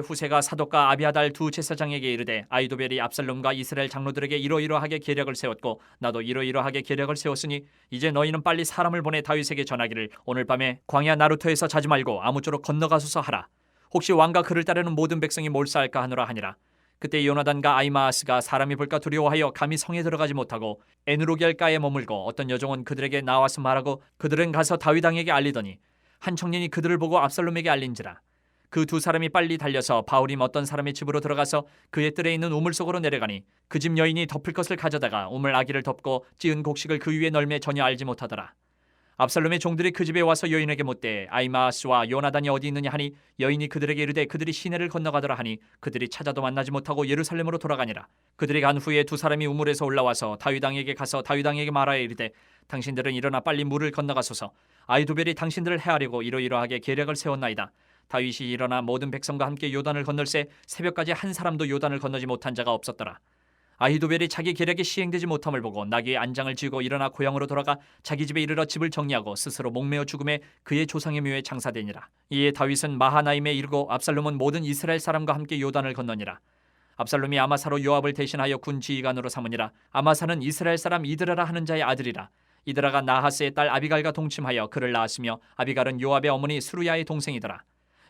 후세가 사독과 아비아달 두 제사장에게 이르되 아이도벨이 압살롬과 이스라엘 장로들에게 이러이러하게 계략을 세웠고 나도 이러이러하게 계략을 세웠으니 이제 너희는 빨리 사람을 보내 다윗에게 전하기를 오늘 밤에 광야 나루토에서 자지 말고 아무쪼록 건너가소서 하라. 혹시 왕과 그를 따르는 모든 백성이 몰사할까 하노라 하니라. 그때 요나단과 아이마아스가 사람이 볼까 두려워하여 감히 성에 들어가지 못하고 에누로겔가에 머물고 어떤 여종은 그들에게 나와서 말하고 그들은 가서 다윗 왕에게 알리더니 한 청년이 그들을 보고 압살롬에게 알린지라 그 두 사람이 빨리 달려서 바울임 어떤 사람의 집으로 들어가서 그의 뜰에 있는 우물 속으로 내려가니 그 집 여인이 덮을 것을 가져다가 우물 아기를 덮고 찌은 곡식을 그 위에 널매 전혀 알지 못하더라. 압살롬의 종들이 그 집에 와서 여인에게 묻되 아이마스와 요나단이 어디 있느냐 하니 여인이 그들에게 이르되 그들이 시내를 건너가더라 하니 그들이 찾아도 만나지 못하고 예루살렘으로 돌아가니라. 그들이 간 후에 두 사람이 우물에서 올라와서 다윗 왕에게 가서 다윗 왕에게 말하여 이르되 당신들은 일어나 빨리 물을 건너가소서. 아이도벨이 당신들을 해하려고 이러이러하게 계략을 세웠나이다 다윗이 일어나 모든 백성과 함께 요단을 건널새 새벽까지 한 사람도 요단을 건너지 못한 자가 없었더라 아히도벨이 자기 계략이 시행되지 못함을 보고 나귀의 안장을 쥐고 일어나 고향으로 돌아가 자기 집에 이르러 집을 정리하고 스스로 목매어 죽음에 그의 조상의 묘에 장사되니라. 이에 다윗은 마하나임에 이르고 압살롬은 모든 이스라엘 사람과 함께 요단을 건너니라. 압살롬이 아마사로 요압을 대신하여 군 지휘관으로 삼으니라. 아마사는 이스라엘 사람 이드라라 하는 자의 아들이라. 이드라가 나하스의 딸 아비갈과 동침하여 그를 낳았으며 아비갈은 요압의 어머니 수루야의 동생이더라.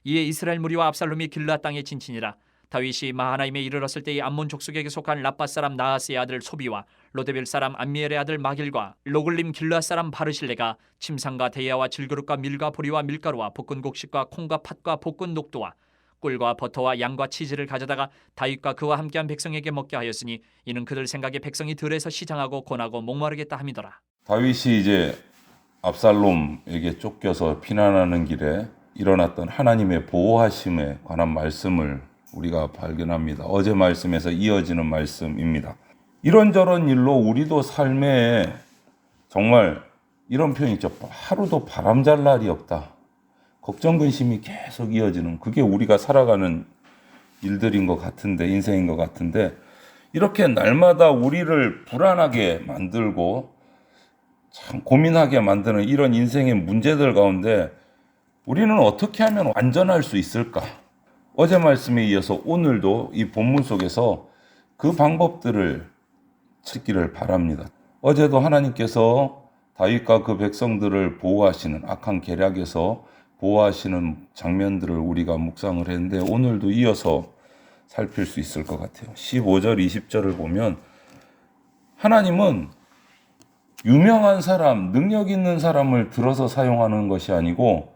이에 이스라엘 무리와 압살롬이 길라 땅에 진친이라. 다윗이 마하나임에 이르렀을 때의 암몬 족속에게 속한 라빠 사람 나하스의 아들 소비와 로데벨 사람 암미엘의 아들 마길과 로글림 길라 사람 바르실레가 침상과 대야와 질그릇과 밀과 보리와 밀가루와 볶은 곡식과 콩과 팥과 볶은 녹두와 꿀과 버터와 양과 치즈를 가져다가 다윗과 그와 함께한 백성에게 먹게 하였으니 이는 그들 생각에 백성이 들에서 시장하고 고나고 목마르겠다 함이더라. 다윗이 이제 압살롬에게 쫓겨서 피난하는 길에 일어났던 하나님의 보호하심에 관한 말씀을 우리가 발견합니다. 어제 말씀에서 이어지는 말씀입니다. 이런저런 일로 우리도 삶에 정말 이런 표현 있죠. 하루도 바람잘 날이 없다. 걱정 근심이 계속 이어지는 그게 우리가 살아가는 일들인 것 같은데 인생인 것 같은데 이렇게 날마다 우리를 불안하게 만들고 참 고민하게 만드는 이런 인생의 문제들 가운데 우리는 어떻게 하면 안전할 수 있을까? 어제 말씀에 이어서 오늘도 이 본문 속에서 그 방법들을 찾기를 바랍니다. 어제도 하나님께서 다윗과 그 백성들을 보호하시는 악한 계략에서 보호하시는 장면들을 우리가 묵상을 했는데 오늘도 이어서 살필 수 있을 것 같아요. 15절, 20절을 보면 하나님은 유명한 사람, 능력 있는 사람을 들어서 사용하는 것이 아니고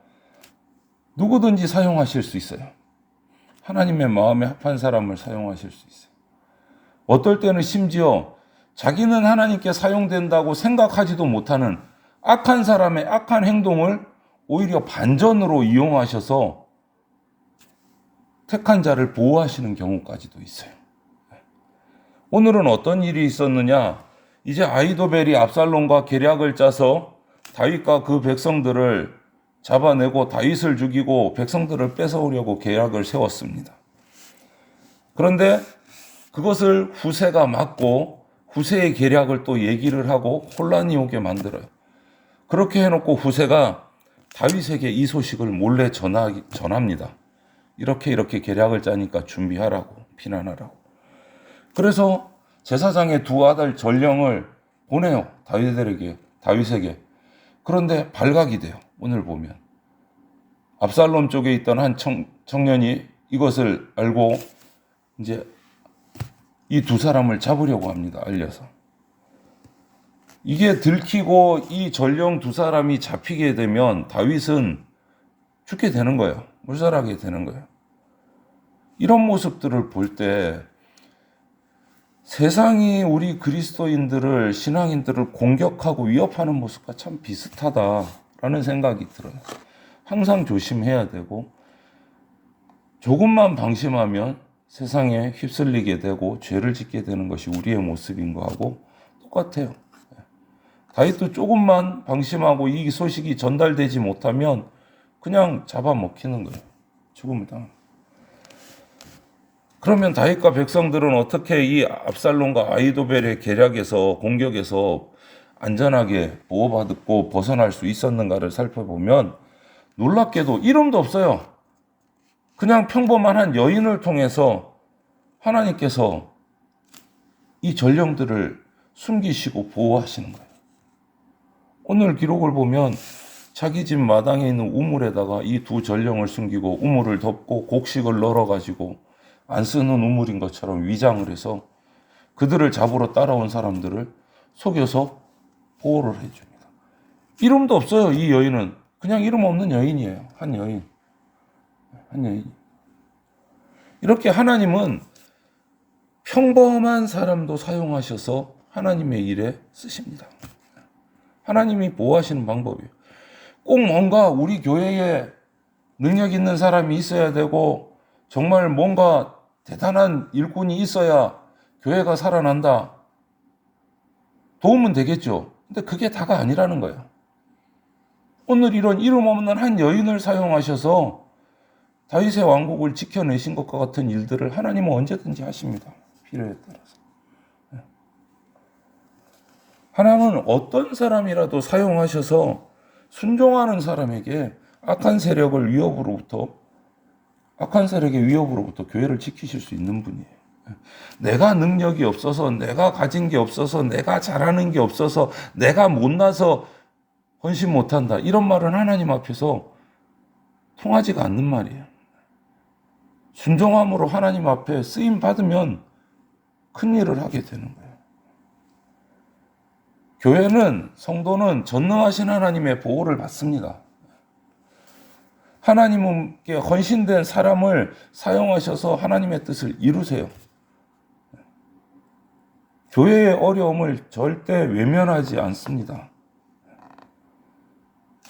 누구든지 사용하실 수 있어요. 하나님의 마음에 합한 사람을 사용하실 수 있어요. 어떨 때는 심지어 자기는 하나님께 사용된다고 생각하지도 못하는 악한 사람의 악한 행동을 오히려 반전으로 이용하셔서 택한 자를 보호하시는 경우까지도 있어요. 오늘은 어떤 일이 있었느냐? 이제 아이도벨이 압살롬과 계략을 짜서 다윗과 그 백성들을 잡아내고 다윗을 죽이고 백성들을 뺏어오려고 계략을 세웠습니다. 그런데 그것을 후세가 막고 후세의 계략을 또 얘기를 하고 혼란이 오게 만들어요. 그렇게 해놓고 후세가 다윗에게 이 소식을 몰래 전하, 전합니다. 이렇게 이렇게 계략을 짜니까 준비하라고 피난하라고. 그래서 제사장의 두 아들 전령을 보내요. 다윗에게 다윗에게. 그런데 발각이 돼요. 오늘 보면 압살롬 쪽에 있던 한 청, 청년이 이것을 알고 이제 이 두 사람을 잡으려고 합니다. 알려서. 이게 들키고 이 전령 두 사람이 잡히게 되면 다윗은 죽게 되는 거예요. 물살하게 되는 거예요. 이런 모습들을 볼 때 세상이 우리 그리스도인들을 신앙인들을 공격하고 위협하는 모습과 참 비슷하다라는 생각이 들어요. 항상 조심해야 되고 조금만 방심하면 세상에 휩쓸리게 되고 죄를 짓게 되는 것이 우리의 모습인 거하고 똑같아요. 다윗도 조금만 방심하고 이 소식이 전달되지 못하면 그냥 잡아먹히는 거예요. 죽음을 당합 그러면 다윗과 백성들은 어떻게 이 압살롬과 아이도벨의 계략에서 공격에서 안전하게 보호받고 벗어날 수 있었는가를 살펴보면 놀랍게도 이름도 없어요. 그냥 평범한 한 여인을 통해서 하나님께서 이 전령들을 숨기시고 보호하시는 거예요. 오늘 기록을 보면 자기 집 마당에 있는 우물에다가 이 두 전령을 숨기고 우물을 덮고 곡식을 널어가지고 안 쓰는 우물인 것처럼 위장을 해서 그들을 잡으러 따라온 사람들을 속여서 보호를 해줍니다. 이름도 없어요, 이 여인은. 그냥 이름 없는 여인이에요. 한 여인. 한 여인. 이렇게 하나님은 평범한 사람도 사용하셔서 하나님의 일에 쓰십니다. 하나님이 보호하시는 방법이에요. 꼭 뭔가 우리 교회에 능력 있는 사람이 있어야 되고 정말 뭔가 대단한 일꾼이 있어야 교회가 살아난다. 도움은 되겠죠. 근데 그게 다가 아니라는 거예요. 오늘 이런 이름 없는 한 여인을 사용하셔서 다윗의 왕국을 지켜내신 것과 같은 일들을 하나님은 언제든지 하십니다. 필요에 따라서. 네. 하나님은 어떤 사람이라도 사용하셔서 순종하는 사람에게 악한 세력을 위협으로부터 악한 세력의 위협으로부터 교회를 지키실 수 있는 분이에요. 내가 능력이 없어서 내가 가진 게 없어서 내가 잘하는 게 없어서 내가 못나서 헌신 못한다 이런 말은 하나님 앞에서 통하지가 않는 말이에요. 순종함으로 하나님 앞에 쓰임 받으면 큰 일을 하게 되는 거예요. 교회는 성도는 전능하신 하나님의 보호를 받습니다. 하나님께 헌신된 사람을 사용하셔서 하나님의 뜻을 이루세요. 교회의 어려움을 절대 외면하지 않습니다.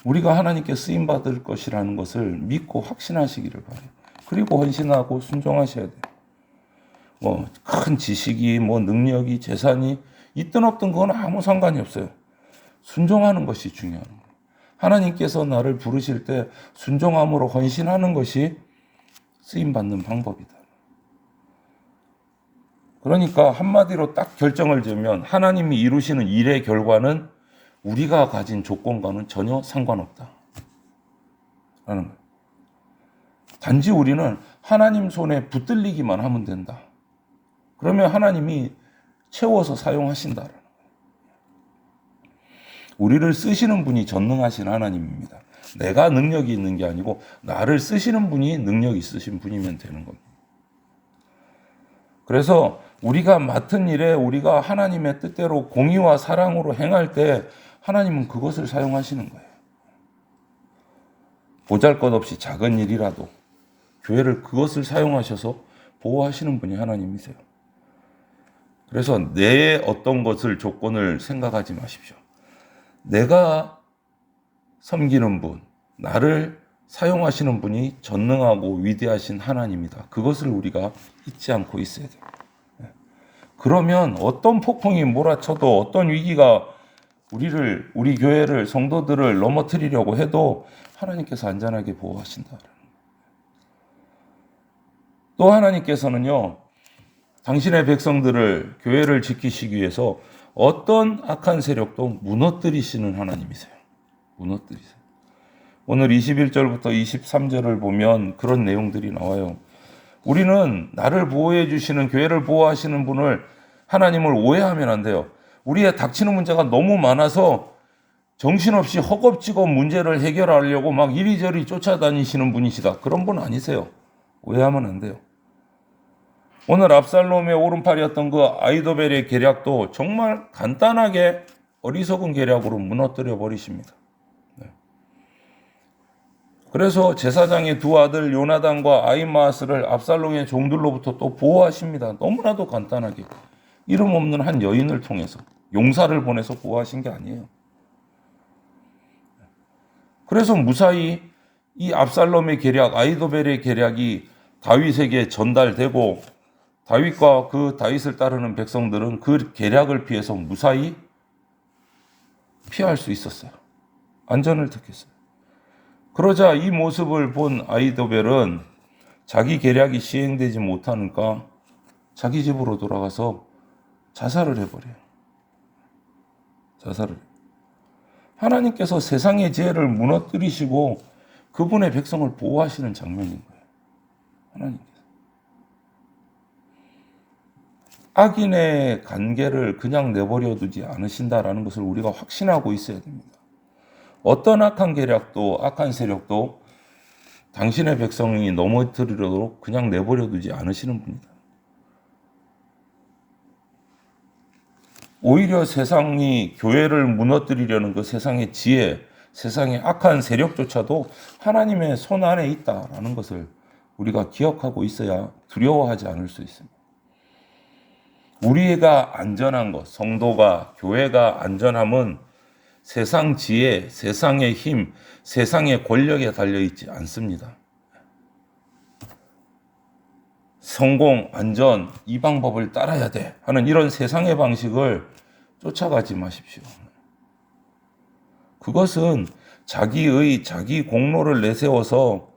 우리가 하나님께 쓰임 받을 것이라는 것을 믿고 확신하시기를 바래요. 그리고 헌신하고 순종하셔야 돼요. 뭐 큰 지식이 뭐 능력이 재산이 있든 없든 그건 아무 상관이 없어요. 순종하는 것이 중요한 거예요. 하나님께서 나를 부르실 때 순종함으로 헌신하는 것이 쓰임 받는 방법이다. 그러니까 한마디로 딱 결정을 지으면 하나님이 이루시는 일의 결과는 우리가 가진 조건과는 전혀 상관없다. 라는. 단지 우리는 하나님 손에 붙들리기만 하면 된다. 그러면 하나님이 채워서 사용하신다. 우리를 쓰시는 분이 전능하신 하나님입니다. 내가 능력이 있는 게 아니고 나를 쓰시는 분이 능력 있으신 분이면 되는 겁니다. 그래서 우리가 맡은 일에 우리가 하나님의 뜻대로 공의와 사랑으로 행할 때 하나님은 그것을 사용하시는 거예요. 보잘 것 없이 작은 일이라도 교회를 그것을 사용하셔서 보호하시는 분이 하나님이세요. 그래서 내 어떤 것을 조건을 생각하지 마십시오. 내가 섬기는 분, 나를 사용하시는 분이 전능하고 위대하신 하나님이다. 그것을 우리가 잊지 않고 있어야. 네. 그러면 어떤 폭풍이 몰아쳐도 어떤 위기가 우리를 우리 교회를 성도들을 넘어뜨리려고 해도 하나님께서 안전하게 보호하신다. 또 하나님께서는요. 당신의 백성들을 교회를 지키시기 위해서 어떤 악한 세력도 무너뜨리시는 하나님이세요. 무너뜨리세요. 오늘 21절부터 23절을 보면 그런 내용들이 나와요. 우리는 나를 보호해 주시는 교회를 보호하시는 분을 하나님을 오해하면 안 돼요. 우리의 닥치는 문제가 너무 많아서 정신없이 허겁지겁 문제를 해결하려고 막 이리저리 쫓아다니시는 분이시다. 그런 분 아니세요. 오해하면 안 돼요. 오늘 압살롬의 오른팔이었던 그 아이도벨의 계략도 정말 간단하게 어리석은 계략으로 무너뜨려 버리십니다. 네. 그래서 제사장의 두 아들 요나단과 아이마스를 압살롬의 종들로부터 또 보호하십니다. 너무나도 간단하게 이름 없는 한 여인을 통해서 용사를 보내서 보호하신 게 아니에요. 그래서 무사히 이 압살롬의 계략, 아이도벨의 계략이 다윗에게 전달되고 다윗과 그 다윗을 따르는 백성들은 그 계략을 피해서 무사히 피할 수 있었어요. 안전을 택했어요. 그러자 이 모습을 본 아이도벨은 자기 계략이 시행되지 못하니까 자기 집으로 돌아가서 자살을 해버려요. 자살을. 하나님께서 세상의 지혜를 무너뜨리시고 그분의 백성을 보호하시는 장면인 거예요. 하나님께서. 악인의 관계를 그냥 내버려 두지 않으신다라는 것을 우리가 확신하고 있어야 됩니다. 어떤 악한 계략도 악한 세력도 당신의 백성이 넘어뜨리도록 그냥 내버려 두지 않으시는 분이다. 오히려 세상이 교회를 무너뜨리려는 그 세상의 지혜, 세상의 악한 세력조차도 하나님의 손 안에 있다라는 것을 우리가 기억하고 있어야 두려워하지 않을 수 있습니다. 우리가 안전한 것, 성도가, 교회가 안전함은 세상 지혜, 세상의 힘, 세상의 권력에 달려있지 않습니다. 성공, 안전, 이 방법을 따라야 돼 하는 이런 세상의 방식을 쫓아가지 마십시오. 그것은 자기의 자기 공로를 내세워서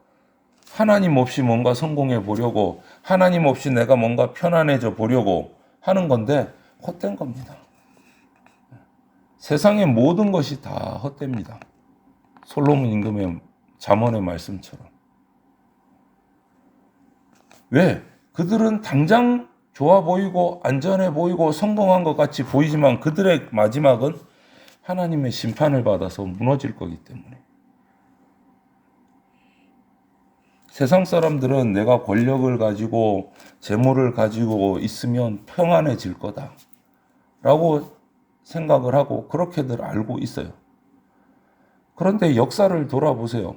하나님 없이 뭔가 성공해 보려고 하나님 없이 내가 뭔가 편안해져 보려고 하는 건데 헛된 겁니다. 세상의 모든 것이 다 헛됩니다. 솔로몬 임금의 잠언의 말씀처럼. 왜? 그들은 당장 좋아 보이고 안전해 보이고 성공한 것 같이 보이지만 그들의 마지막은 하나님의 심판을 받아서 무너질 거기 때문에. 세상 사람들은 내가 권력을 가지고 재물을 가지고 있으면 평안해질 거다. 라고 생각을 하고 그렇게들 알고 있어요. 그런데 역사를 돌아보세요.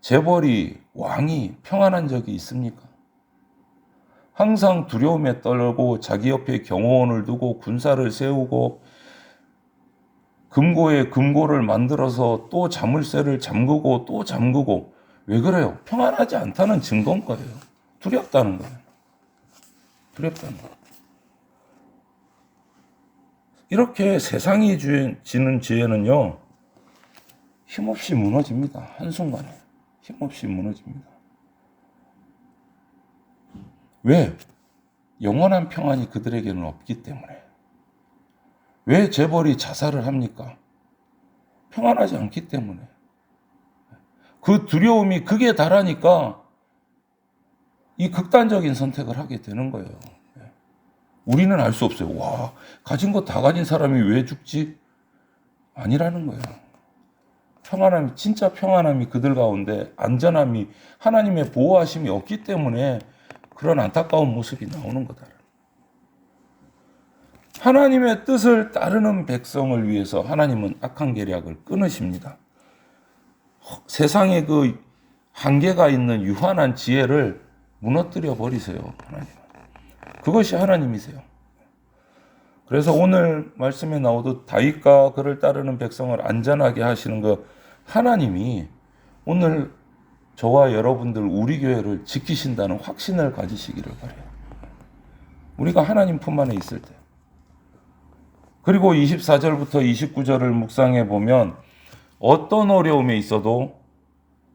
재벌이, 왕이 평안한 적이 있습니까? 항상 두려움에 떨고 자기 옆에 경호원을 두고 군사를 세우고 금고에 금고를 만들어서 또 자물쇠를 잠그고 또 잠그고 왜 그래요? 평안하지 않다는 증거인 거예요. 두렵다는 거예요. 두렵다는 거예요. 이렇게 세상이 지는 지혜는요, 힘없이 무너집니다. 한순간에. 힘없이 무너집니다. 왜? 영원한 평안이 그들에게는 없기 때문에. 왜 재벌이 자살을 합니까? 평안하지 않기 때문에. 그 두려움이 극에 달하니까 이 극단적인 선택을 하게 되는 거예요. 우리는 알 수 없어요. 와, 가진 거다 가진 사람이 왜 죽지? 아니라는 거예요. 평안함이, 진짜 평안함이 그들 가운데 안전함이 하나님의 보호하심이 없기 때문에 그런 안타까운 모습이 나오는 거다. 하나님의 뜻을 따르는 백성을 위해서 하나님은 악한 계략을 끊으십니다. 세상에 그 한계가 있는 유한한 지혜를 무너뜨려 버리세요, 하나님. 그것이 하나님이세요. 그래서 오늘 말씀에 나오듯 다윗과 그를 따르는 백성을 안전하게 하시는 그 하나님이 오늘 저와 여러분들 우리 교회를 지키신다는 확신을 가지시기를 바래요. 우리가 하나님 품 안에 있을 때. 그리고 24절부터 29절을 묵상해 보면 어떤 어려움에 있어도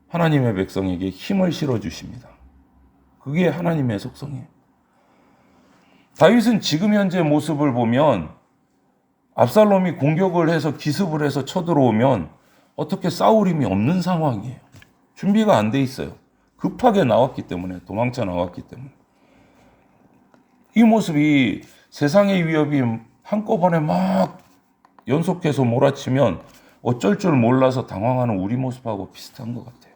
하나님의 백성에게 힘을 실어 주십니다. 그게 하나님의 속성이에요. 다윗은 지금 현재 모습을 보면 압살롬이 공격을 해서 기습을 해서 쳐들어오면 어떻게 싸울 힘이 없는 상황이에요. 준비가 안 돼 있어요. 급하게 나왔기 때문에 도망쳐 나왔기 때문에 이 모습이 세상의 위협이 한꺼번에 막 연속해서 몰아치면 어쩔 줄 몰라서 당황하는 우리 모습하고 비슷한 것 같아요.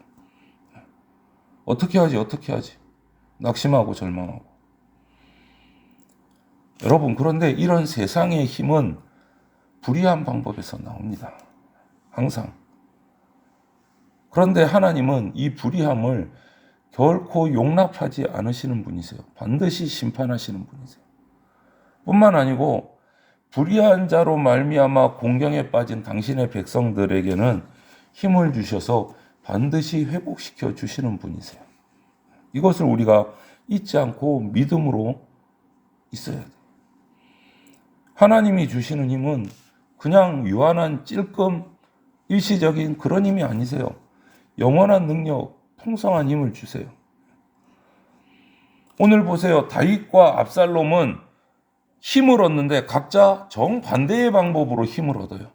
어떻게 하지? 어떻게 하지? 낙심하고 절망하고. 여러분, 그런데 이런 세상의 힘은 불의한 방법에서 나옵니다. 항상. 그런데 하나님은 이 불의함을 결코 용납하지 않으시는 분이세요. 반드시 심판하시는 분이세요. 뿐만 아니고 불의한 자로 말미암아 공경에 빠진 당신의 백성들에게는 힘을 주셔서 반드시 회복시켜 주시는 분이세요. 이것을 우리가 잊지 않고 믿음으로 있어야 돼요. 하나님이 주시는 힘은 그냥 유한한 찔끔 일시적인 그런 힘이 아니세요. 영원한 능력, 풍성한 힘을 주세요. 오늘 보세요. 다윗과 압살롬은 힘을 얻는데 각자 정반대의 방법으로 힘을 얻어요.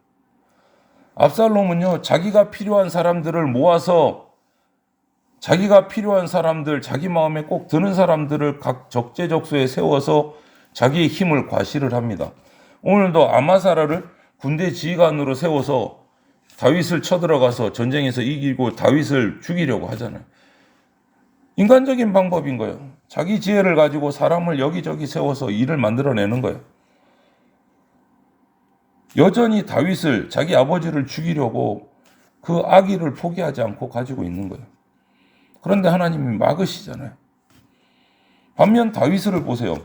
압살롬은요, 자기가 필요한 사람들을 모아서 자기가 필요한 사람들, 자기 마음에 꼭 드는 사람들을 각 적재적소에 세워서 자기의 힘을 과시를 합니다. 오늘도 아마사라를 군대 지휘관으로 세워서 다윗을 쳐들어가서 전쟁에서 이기고 다윗을 죽이려고 하잖아요. 인간적인 방법인 거예요. 자기 지혜를 가지고 사람을 여기저기 세워서 일을 만들어내는 거예요. 여전히 다윗을 자기 아버지를 죽이려고 그 악의를 포기하지 않고 가지고 있는 거예요. 그런데 하나님이 막으시잖아요. 반면 다윗을 보세요.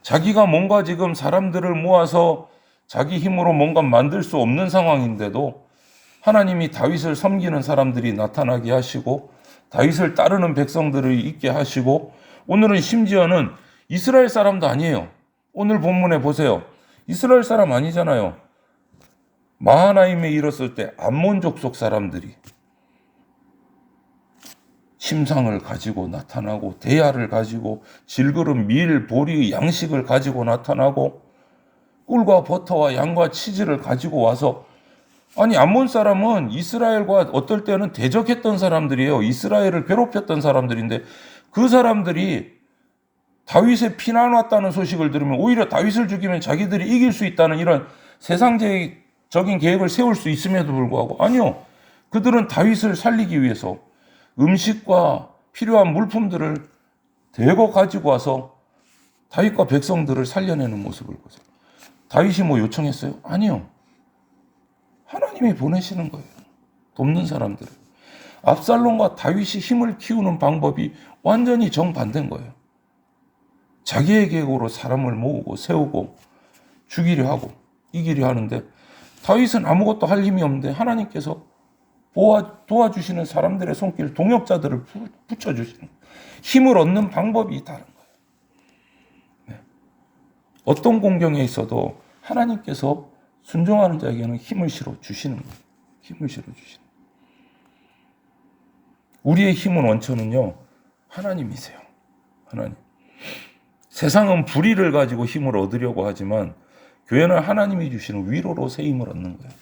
자기가 뭔가 지금 사람들을 모아서 자기 힘으로 뭔가 만들 수 없는 상황인데도 하나님이 다윗을 섬기는 사람들이 나타나게 하시고 다윗을 따르는 백성들을 있게 하시고 오늘은 심지어는 이스라엘 사람도 아니에요. 오늘 본문에 보세요. 이스라엘 사람 아니잖아요. 마하나임에 이르렀을 때 암몬 족 속 사람들이 심상을 가지고 나타나고 대야를 가지고 질그름 밀 보리 양식을 가지고 나타나고 꿀과 버터와 양과 치즈를 가지고 와서 아니 암몬 사람은 이스라엘과 어떨 때는 대적했던 사람들이에요. 이스라엘을 괴롭혔던 사람들인데 그 사람들이 다윗의 피난 왔다는 소식을 들으면 오히려 다윗을 죽이면 자기들이 이길 수 있다는 이런 세상적인 계획을 세울 수 있음에도 불구하고 아니요. 그들은 다윗을 살리기 위해서 음식과 필요한 물품들을 대거 가지고 와서 다윗과 백성들을 살려내는 모습을 보세요. 다윗이 뭐 요청했어요? 아니요. 하나님이 보내시는 거예요. 돕는 사람들을. 압살롬과 다윗이 힘을 키우는 방법이 완전히 정반대인 거예요. 자기의 계획으로 사람을 모으고 세우고 죽이려 하고 이기려 하는데 다윗은 아무것도 할 힘이 없는데 하나님께서 도와, 도와주시는 사람들의 손길, 동역자들을 부- 붙여주시는 힘을 얻는 방법이 다른 거예요. 네. 어떤 공경에 있어도 하나님께서 순종하는 자에게는 힘을 실어 주시는 거예요. 힘을 실어 주시는. 우리의 힘은 원천은요 하나님이세요. 하나님. 세상은 불의를 가지고 힘을 얻으려고 하지만 교회는 하나님이 주시는 위로로 새 힘을 얻는 거예요.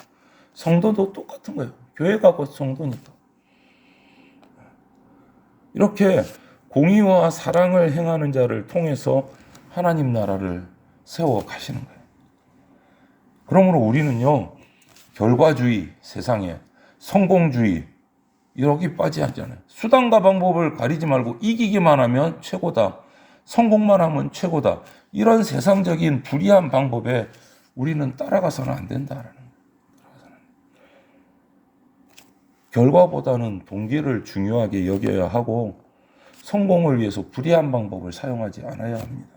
성도도 똑같은 거예요. 교회가 곧 성도니까. 이렇게 공의와 사랑을 행하는 자를 통해서 하나님 나라를 세워 가시는 거예요. 그러므로 우리는요, 결과주의 세상에 성공주의 여기 빠지지 않아요. 수단과 방법을 가리지 말고 이기기만 하면 최고다. 성공만 하면 최고다. 이런 세상적인 불의한 방법에 우리는 따라가서는 안 된다라는. 결과보다는 동기를 중요하게 여겨야 하고 성공을 위해서 불의한 방법을 사용하지 않아야 합니다.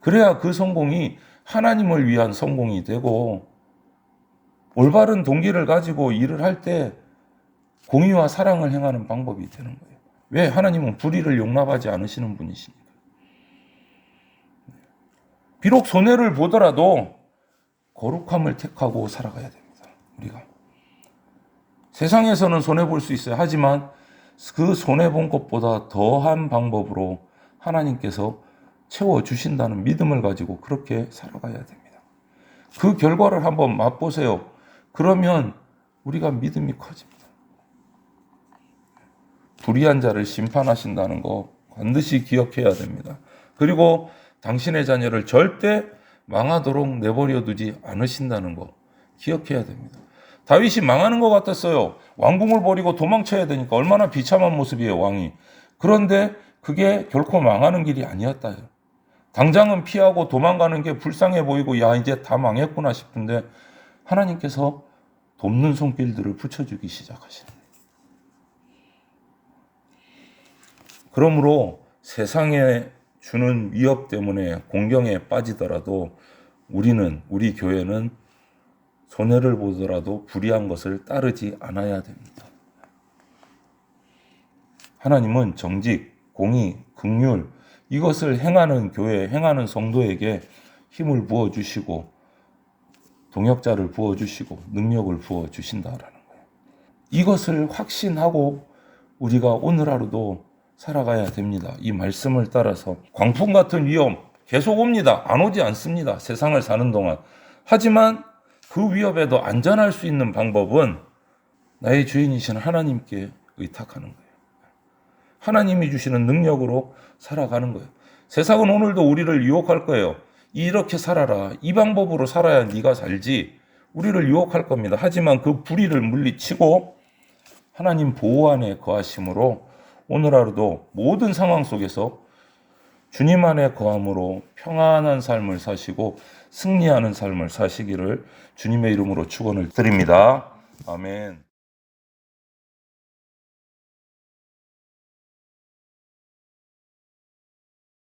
그래야 그 성공이 하나님을 위한 성공이 되고 올바른 동기를 가지고 일을 할때 공의와 사랑을 행하는 방법이 되는 거예요. 왜 하나님은 불의를 용납하지 않으시는 분이시니까. 비록 손해를 보더라도 거룩함을 택하고 살아가야 됩니다. 우리가 세상에서는 손해 볼 수 있어요. 하지만 그 손해 본 것보다 더한 방법으로 하나님께서 채워 주신다는 믿음을 가지고 그렇게 살아가야 됩니다. 그 결과를 한번 맛보세요. 그러면 우리가 믿음이 커집니다. 불의한 자를 심판하신다는 거 반드시 기억해야 됩니다. 그리고 당신의 자녀를 절대 망하도록 내버려 두지 않으신다는 거 기억해야 됩니다. 다윗이 망하는 것 같았어요. 왕궁을 버리고 도망쳐야 되니까 얼마나 비참한 모습이에요, 왕이. 그런데 그게 결코 망하는 길이 아니었다요. 당장은 피하고 도망가는 게 불쌍해 보이고 야 이제 다 망했구나 싶은데 하나님께서 돕는 손길들을 붙여주기 시작하시는 거예요. 그러므로 세상에 주는 위협 때문에 공경에 빠지더라도 우리는 우리 교회는 손해를 보더라도 불의한 것을 따르지 않아야 됩니다. 하나님은 정직, 공의, 긍휼 이것을 행하는 교회, 행하는 성도에게 힘을 부어 주시고 동역자를 부어 주시고 능력을 부어 주신다라는 거예요. 이것을 확신하고 우리가 오늘 하루도 살아가야 됩니다. 이 말씀을 따라서 광풍 같은 위험 계속 옵니다. 안 오지 않습니다. 세상을 사는 동안. 하지만 그 위협에도 안전할 수 있는 방법은 나의 주인이신 하나님께 의탁하는 거예요. 하나님이 주시는 능력으로 살아가는 거예요. 세상은 오늘도 우리를 유혹할 거예요. 이렇게 살아라. 이 방법으로 살아야 네가 살지. 우리를 유혹할 겁니다. 하지만 그 불의를 물리치고 하나님 보호 안에 거하심으로 오늘 하루도 모든 상황 속에서 주님 안에 거함으로 평안한 삶을 사시고 승리하는 삶을 사시기를 주님의 이름으로 축원을 드립니다. 아멘.